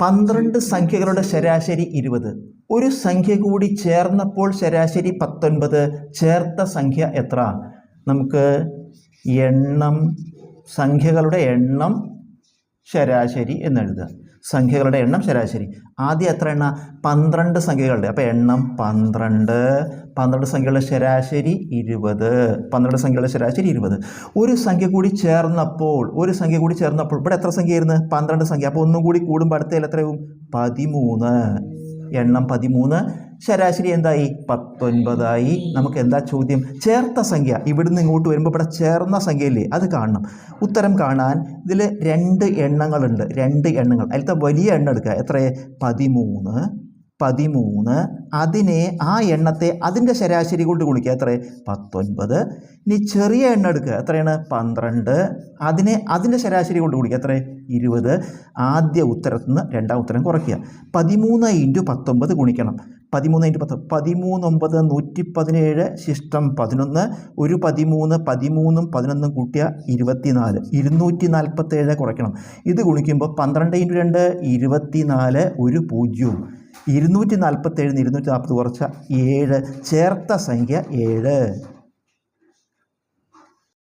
പന്ത്രണ്ട് സംഖ്യകളുടെ ശരാശരി ഇരുപത്. ഒരു സംഖ്യ കൂടി ചേർന്നപ്പോൾ ശരാശരി പത്തൊൻപത് ചേർത്ത സംഖ്യ എത്ര? നമുക്ക് എണ്ണം സംഖ്യകളുടെ എണ്ണം ശരാശരി എന്നെഴുതുക സംഖ്യകളുടെ എണ്ണം ശരാശരി. ആദ്യം എത്ര എണ്ണ? പന്ത്രണ്ട് സംഖ്യകളുടെ. അപ്പോൾ എണ്ണം പന്ത്രണ്ട്. പന്ത്രണ്ട് സംഖ്യകളുടെ ശരാശരി ഇരുപത്. പന്ത്രണ്ട് സംഖ്യകളുടെ ശരാശരി ഇരുപത്. ഒരു സംഖ്യ കൂടി ചേർന്നപ്പോൾ ഒരു സംഖ്യ കൂടി ചേർന്നപ്പോൾ ഇവിടെ എത്ര സംഖ്യ ആയിരുന്നു പന്ത്രണ്ട് സംഖ്യ. അപ്പോൾ ഒന്നും കൂടി കൂടുമ്പോൾ അടുത്തതിൽ എത്രയാവും? പതിമൂന്ന്. എണ്ണം പതിമൂന്ന്. ശരാശരി എന്തായി? പത്തൊൻപതായി. നമുക്ക് എന്താ ചോദ്യം? ചേർത്ത സംഖ്യ. ഇവിടുന്ന് ഇങ്ങോട്ട് വരുമ്പോൾ ഇവിടെ ചേർന്ന സംഖ്യയില്ലേ? അത് കാണണം. ഉത്തരം കാണാൻ ഇതിൽ രണ്ട് എണ്ണങ്ങളുണ്ട്. രണ്ട് എണ്ണങ്ങൾ. അതിലത്തെ വലിയ എണ്ണം എടുക്കുക. എത്ര പതിമൂന്ന്. പതിമൂന്ന്. അതിനെ ആ എണ്ണത്തെ അതിന്റെ ശരാശരി കൊണ്ട് ഗുണിക്കുക. എത്ര? പത്തൊൻപത്. ഇനി ചെറിയ എണ്ണം എടുക്കുക. എത്രയാണ്? പന്ത്രണ്ട്. അതിനെ അതിന്റെ ശരാശരി കൊണ്ട് ഗുണിക്കുക. എത്ര? ഇരുപത്. ആദ്യ ഉത്തരത്തിൽ നിന്ന് രണ്ടാം ഉത്തരം കുറയ്ക്കുക. പതിമൂന്ന് ഇന്റു പത്തൊമ്പത് ഗുണിക്കണം. പതിമൂന്ന് ഇന്റു പത്ത്. പതിമൂന്ന് ഒമ്പത് നൂറ്റി പതിനേഴ് ശിഷ്ടം പതിനൊന്ന്. ഒരു പതിമൂന്ന് പതിമൂന്നും പതിനൊന്നും കൂട്ടിയ ഇരുപത്തിനാല്. ഇരുന്നൂറ്റി നാൽപ്പത്തേഴ് കുറയ്ക്കണം. ഇത് ഗുണിക്കുമ്പോൾ പന്ത്രണ്ട് ഇന്റു രണ്ട് ഇരുപത്തിനാല് ഒരു പൂജ്യവും. ഇരുന്നൂറ്റി നാൽപ്പത്തേഴിന് ഇരുന്നൂറ്റി നാൽപ്പത് കുറച്ച ഏഴ്. ചേർത്ത സംഖ്യ ഏഴ്.